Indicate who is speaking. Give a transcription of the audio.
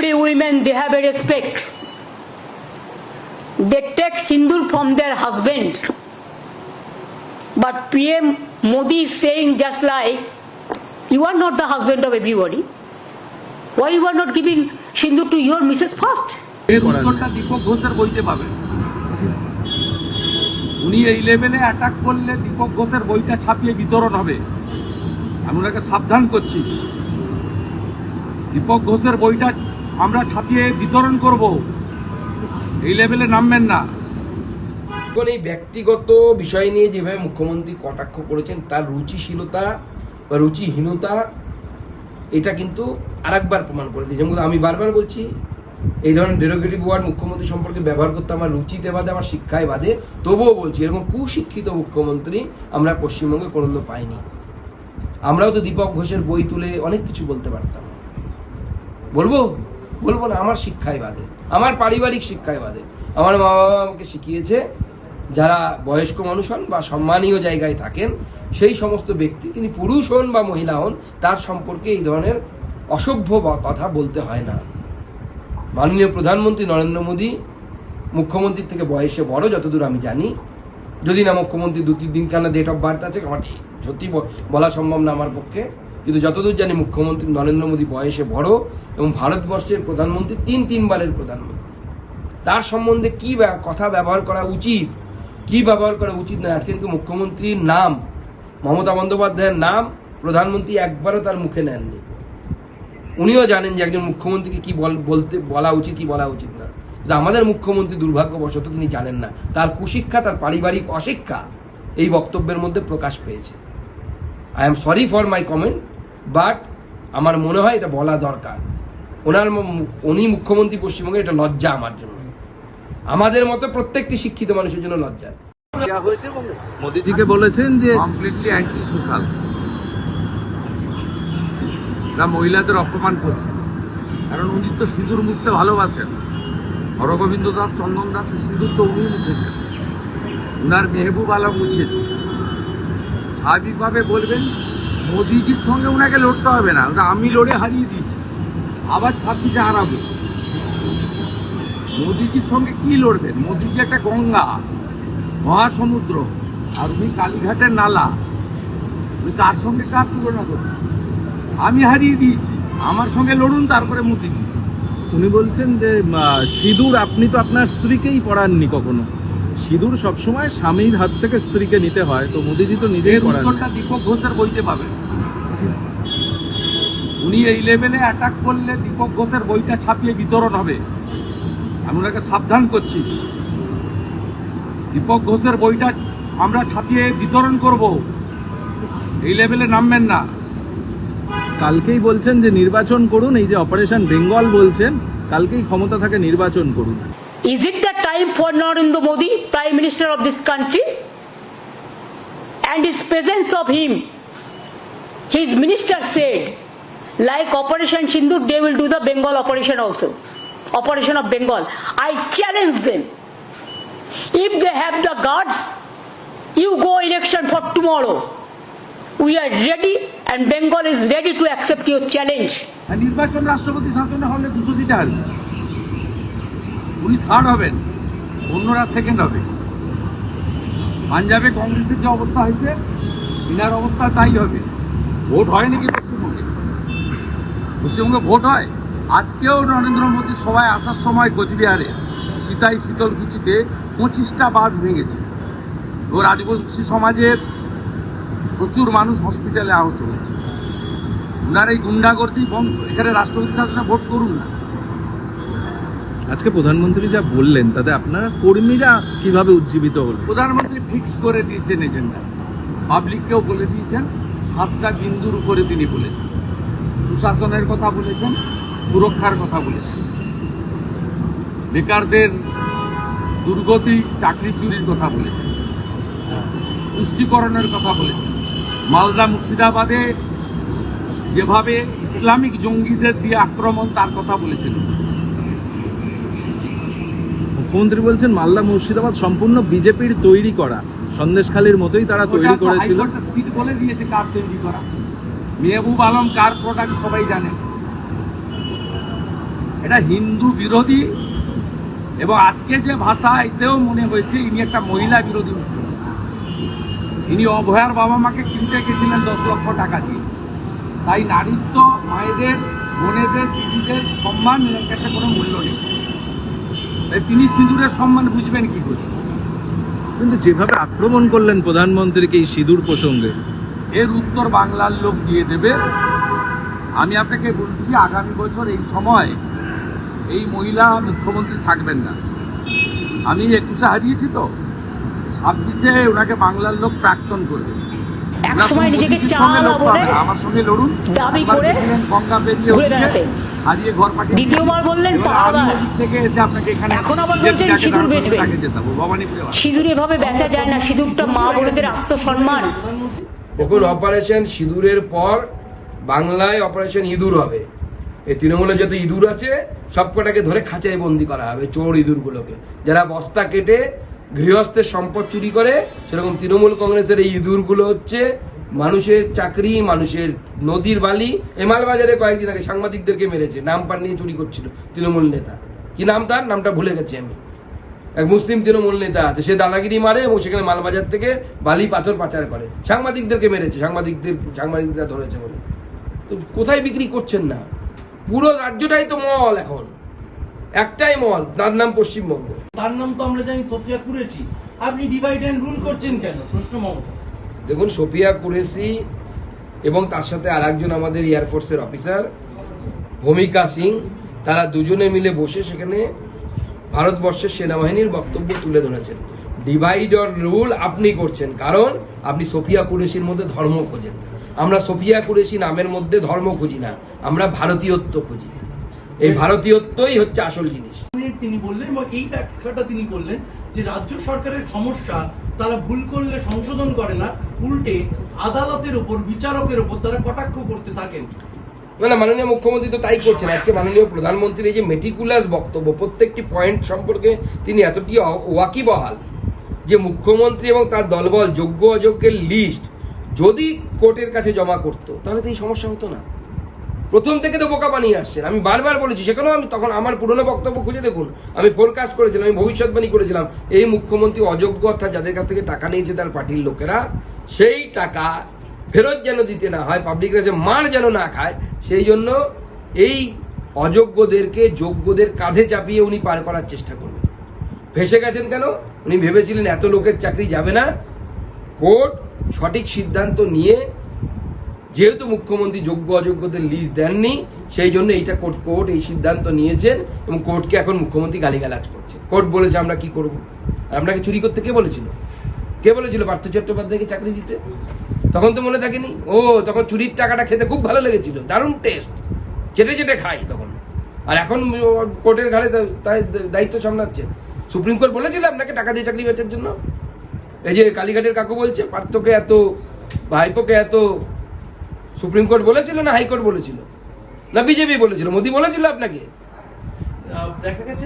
Speaker 1: Every women they have a respect. They take sindur from their husband. But PM Modi is saying just like, you are not the husband of everybody. Why you are not giving sindur to your Mrs. first?
Speaker 2: উনি এই লেভেলে attack করলে দীপক ঘোষের বইটা ছাপিয়ে বিতরণ হবে আমি ওনাকে সাবধান করছি দীপক ঘোষের বইটা আমরা ছাপিয়ে বিতরণ করব। এই লেভেলে নামবেন না।
Speaker 3: এই ব্যক্তিগত বিষয় নিয়ে যেভাবে মুখ্যমন্ত্রী কটাক্ষ করেছেন, তার রুচিশীলতা বা রুচিহীনতা, এটা কিন্তু আরেকবার প্রমাণ করে দিয়েছে। যেমন আমি বারবার বলছি, এই ধরনের ডেরোগেটিভ ওয়ার্ড মুখ্যমন্ত্রী সম্পর্কে ব্যবহার করতে আমার রুচিতে বাদে আমার শিক্ষায় বাদে তবুও বলছি, এরকম কুশিক্ষিত মুখ্যমন্ত্রী আমরা পশ্চিমবঙ্গে কোনোদিনও পাইনি। আমরাও তো দীপক ঘোষের বই তুলে অনেক কিছু বলতে পারতাম। বলব? বলব না, আমার শিক্ষায় বাদে। আমার পারিবারিক শিক্ষায় বাদে। আমার মা বাবা আমাকে শিখিয়েছে, যারা বয়স্ক মানুষ হন বা সম্মানীয় জায়গায় থাকেন, সেই সমস্ত ব্যক্তি, তিনি পুরুষ হন বা মহিলা হন, তার সম্পর্কে এই ধরনের অসভ্য কথা বলতে হয় না। মাননীয় প্রধানমন্ত্রী নরেন্দ্র মোদী, মুখ্যমন্ত্রীর থেকে বয়সে বড়, যতদূর আমি জানি, যদি না মুখ্যমন্ত্রী দু তিন দিনখানা ডেট অফ বার্থ আছে, আমার সত্যি বলা সম্ভব না আমার পক্ষে। কিন্তু যতদূর জানি মুখ্যমন্ত্রী নরেন্দ্র মোদী বয়সে বড় এবং ভারতবর্ষের প্রধানমন্ত্রী তিন তিনবারের প্রধানমন্ত্রী। তার সম্বন্ধে কি কথা ব্যবহার করা উচিত, কি ব্যবহার করা উচিত না আজকে কিন্তু মুখ্যমন্ত্রীর নাম, মমতা বন্দ্যোপাধ্যায়ের নাম প্রধানমন্ত্রী একবারও তার মুখে নেননি। উনিও জানেন যে একজন মুখ্যমন্ত্রীকে কি বল- বলতে, বলা উচিত, কি বলা উচিত না। কিন্তু আমাদের মুখ্যমন্ত্রী দুর্ভাগ্যবশত তিনি জানেন না। তার কুশিক্ষা, তার পারিবারিক অশিক্ষা এই বক্তব্যের মধ্যে প্রকাশ পেয়েছে। I am sorry for my comment but আমার মনে হয় এটা বলা দরকার। ওনার উনি মুখ্যমন্ত্রী পশ্চিমবঙ্গে এটা লজ্জা আমার জন্য। আমাদের মতো প্রত্যেকটি শিক্ষিত মানুষের জন্য লজ্জা।
Speaker 2: হয়েছে
Speaker 4: মোদিজিকে বলেছেন যে
Speaker 2: কমপ্লিটলি অ্যান্টি সোশ্যাল তা মহিলাদের অপমান করছে। কারণ উনি তো সিঁদুর মুছতে ভালোবাসেন। হরগোবিন্দ দাস চন্দন দাস সিঁদুর তো উনি মুছেছেন। উনার মেহবুব আলম মুছিয়েছে স্বাভাবিকভাবে বলবেন মোদিজির সঙ্গে ওনাকে লড়তে হবে না ওটা আমি লড়ে হারিয়ে দিয়েছি। আবার ছাব্বিশে হারাবো। মোদিজির সঙ্গে কি লড়বেন? মোদিজি একটা গঙ্গা মহাসমুদ্র আর উনি কালীঘাটের নালা। উনি কার সঙ্গে কার তুলনা করছেন আমি হারিয়ে দিয়েছি আমার সঙ্গে লড়ুন তারপরে মোদিজি।
Speaker 4: উনি বলছেন যে সিঁদুর আপনি তো আপনার স্ত্রীকেই পড়াননি কখনো। সিঁদুর সবসময় স্বামীর হাত থেকে স্ত্রীকে নিতে হয় তো মোদিজি তো নিজেই পড়ান
Speaker 2: দীপক ঘোষের বইতে পাবেন। উনি এই লেভেলে অ্যাটাক করলে দীপক ঘোষের বইটা ছাপিয়ে বিতরণ হবে। আমি ওনাকে সাবধান করছি। দীপক ঘোষের বইটা আমরা ছাপিয়ে বিতরণ করব। এই লেভেলে নামবেন না।
Speaker 4: কালকেই বলছেন যে নির্বাচন করুন এই যে অপারেশন বেঙ্গল বলছেন কালকেই ক্ষমতা থাকে নির্বাচন করুন।
Speaker 1: Is it the time for Narendra Modi, Prime Minister of this country? And his presence of him, his minister said, like Operation Sindhu, they will do the Bengal operation also. Operation of Bengal. I challenge them. If they have the guards, you go election for tomorrow. We are ready and Bengal is ready to accept your challenge.
Speaker 2: নির্বাচন রাষ্ট্রপতি শাসনে হলে দুশো সিটে হারবে উনি third হবেন অন্যরা সেকেন্ড হবে পাঞ্জাবে কংগ্রেসের যে অবস্থা হয়েছে ইনার অবস্থা তাই হবে ভোট হয় নাকি পশ্চিমবঙ্গে পশ্চিমবঙ্গে ভোট হয়। আজকেও নরেন্দ্র মোদী সবাই আসার সময় কোচবিহারে সীতাই শীতলকুচিতে পঁচিশটা বাস ভেঙেছে। ও আদিবাসী সমাজের প্রচুর মানুষ হসপিটালে আহত হয়েছে। ওনার এই গুন্ডাগর্দি বন্ধ এখানে রাষ্ট্রপতি শাসনে ভোট করুন না।
Speaker 4: আজকে প্রধানমন্ত্রী যা বললেন তাতে আপনারা কর্মীরা কীভাবে উজ্জীবিত হল?
Speaker 2: প্রধানমন্ত্রী ফিক্স করে দিয়েছেন এজেন্ডা পাবলিককেও বলে দিয়েছেন। সাতটা বিন্দুর উপরে তিনি বলেছেন। সুশাসনের কথা বলেছেন, সুরক্ষার কথা বলেছেন। বেকারদের দুর্গতি, চাকরি চুরির কথা বলেছেন। পুষ্টিকরণের কথা বলেছেন। মালদা মুর্শিদাবাদে যেভাবে ইসলামিক জঙ্গিদের দিয়ে আক্রমণ, তার কথা বলেছেন।
Speaker 4: মুখ্যমন্ত্রী বলছেন, মালদা মুর্শিদাবাদ সম্পূর্ণ বিজেপির তৈরি করা। সন্দেশখালীর মতোই তারা তৈরি করেছিল।
Speaker 2: সিট বলে দিয়েছে কার তৈরি করা। মেহবুব আলম কার প্রোডাক্ট সবাই জানে। এটা হিন্দু বিরোধী এবং আজকে যে ভাষা এতেও মনে হয়েছে ইনি একটা মহিলা বিরোধী ইনি অভয়ার বাবা মাকে কিনতে গেছিলেন দশ লক্ষ টাকা দিয়ে। তাই নারীত্ব মায়েদের বোনেদের দিদিদের সম্মান এর কাছে কোনো মূল্য নেই। তাই তিনি সিঁদুরের সম্মান বুঝবেন কি করে?
Speaker 4: কিন্তু যেভাবে আক্রমণ করলেন প্রধানমন্ত্রীকে এই সিঁদুর প্রসঙ্গে,
Speaker 2: এর উত্তর বাংলার লোক দিয়ে দেবে। আমি আপনাকে বলছি, আগামী বছর এই সময় এই মহিলা মুখ্যমন্ত্রী থাকবেন না। আমি একুশে হারিয়েছি তো। ছাব্বিশে ওনাকে বাংলার লোক প্রাক্তন করবে।
Speaker 1: এক
Speaker 2: ওনার
Speaker 1: সময় নিজেকে বলে দাবি করে ঘুরে দ্বিতীয়বার বললেন পাহাড়।
Speaker 2: এখানে
Speaker 1: এখন আবার বলছেন সিঁদুর
Speaker 2: বাস।
Speaker 1: সিঁদুর এভাবে বেচা যায় না। সিঁদুরটা মা বোনেদের আত্মসম্মান।
Speaker 3: দেখুন অপারেশন সিঁদুরের পর বাংলায় অপারেশন ইঁদুর হবে। এই তৃণমূলে যত ইঁদুর আছে সবকটাকে ধরে খাঁচায় বন্দি করা হবে চোর ইঁদুরগুলোকে। যারা বস্তা কেটে গৃহস্থের সম্পদ চুরি করে, সেরকম তৃণমূল কংগ্রেসের এই ইঁদুরগুলো হচ্ছে মানুষের চাকরি, মানুষের নদীর বালি। এই মালবাজারে কয়েকদিন আগে সাংবাদিকদেরকে মেরেছে, নাম পান নিয়ে চুরি করছিল তৃণমূল নেতা। কি নাম তার? নামটা ভুলে গেছি আমি। এক মুসলিম তৃণমূল নেতা আছে, সে দাদাগিরি মারে এবং সেখানে মালবাজার থেকে বালি, পাথর পাচার করে। সাংবাদিকদেরকে মেরেছে, সাংবাদিকদের, সাংবাদিকরা ধরেছে বলে। তো কোথায় বিক্রি করছেন না? পুরো রাজ্যটাই তো মল এখন। একটাই মল তার নাম পশ্চিমবঙ্গ।
Speaker 5: তার নাম তো আমরা জানি সোফিয়া কুরেছি আপনি ডিভাইড অ্যান্ড রুল করছেন কেন? প্রশ্ন মমতা।
Speaker 3: দেখুন সোফিয়া কুরেশি এবং তার সাথে আর একজন আমাদের এয়ারফোর্সের অফিসার ভূমিকা সিং তারা দুজনে মিলে বসে সেখানে ভারতবর্ষের সেনাবাহিনীর বক্তব্য তুলে ধরেছেন। ডিভাইড অর রুল আপনি করছেন কারণ আপনি সোফিয়া কুরেশির মধ্যে ধর্ম খোঁজেন। আমরা সোফিয়া কুরেশি নামের মধ্যে ধর্ম খুঁজি না আমরা ভারতীয়ত্ব খুঁজি। এই ভারতীয়ত্বই হচ্ছে আসল জিনিস।
Speaker 5: তিনি বললেন এবং এই ব্যাখ্যাটা তিনি করলেন যে রাজ্য সরকারের সমস্যা তারা ভুল করলে সংশোধন করে না উল্টে আদালতের উপর বিচারকের উপর তারা কটাক্ষ করতে থাকেন।
Speaker 3: না না মাননীয় মুখ্যমন্ত্রী তো তাই করছেন। আজকে মাননীয় প্রধানমন্ত্রীর এই যে মেটিকুলাস বক্তব্য প্রত্যেকটি পয়েন্ট সম্পর্কে তিনি এতটি ওয়াকিবহাল যে মুখ্যমন্ত্রী এবং তার দলবল যোগ্য অযোগ্যের লিস্ট যদি কোর্টের কাছে জমা করতো তাহলে তো এই সমস্যা হতো না। প্রথম থেকে তো বোকা বানিয়ে আসছেন। আমি বারবার বলেছি, সেখানেও আমি তখন আমার পুরনো বক্তব্য খুঁজে দেখুন। আমি ফোরকাস্ট করেছিলাম, আমি ভবিষ্যৎবাণী করেছিলাম। এই মুখ্যমন্ত্রী অযোগ্য অর্থাৎ যাদের কাছ থেকে টাকা নিয়েছে তার পার্টির লোকেরা, সেই টাকা ফেরত যেন দিতে না হয় পাবলিক কাছে মার যেন না খায়, সেই জন্য এই অযোগ্যদেরকে, যোগ্যদের কাঁধে চাপিয়ে উনি পার করার চেষ্টা করবেন। ফেসে গেছেন কেন? উনি ভেবেছিলেন এত লোকের চাকরি যাবে না। কোর্ট সঠিক সিদ্ধান্ত নিয়ে যেহেতু মুখ্যমন্ত্রী যোগ্য অযোগ্যদের লিস্ট দেননি, সেই জন্য এইটা কোর্ট কোর্ট এই সিদ্ধান্ত নিয়েছেন এবং কোর্টকে এখন মুখ্যমন্ত্রী গালিগালাজ করছে। কোর্ট বলেছে, আমরা কি করব? আপনাকে চুরি করতে কে বলেছিল? কে বলেছিল পার্থ চট্টোপাধ্যায়কে চাকরি দিতে? তখন তো মনে থাকেনি? ও, তখন চুরির টাকাটা খেতে খুব ভালো লেগেছিল। দারুণ টেস্ট চেটে চেটে খাই তখন। আর এখন কোর্টের ঘাড়ে তাই দায়িত্ব সামলাচ্ছে। সুপ্রিম কোর্ট বলেছিল আপনাকে টাকা দিয়ে চাকরি বেচার জন্য? এই যে কালীঘাটের কাকু বলছে, পার্থকে এত, ভাইপোকে এত সুপ্রিম কোর্ট বলেছিল না হাইকোর্ট বলেছিল? না বিজেপি বলেছিল? মোদি বলেছিল আপনাকে?
Speaker 5: দেখা গেছে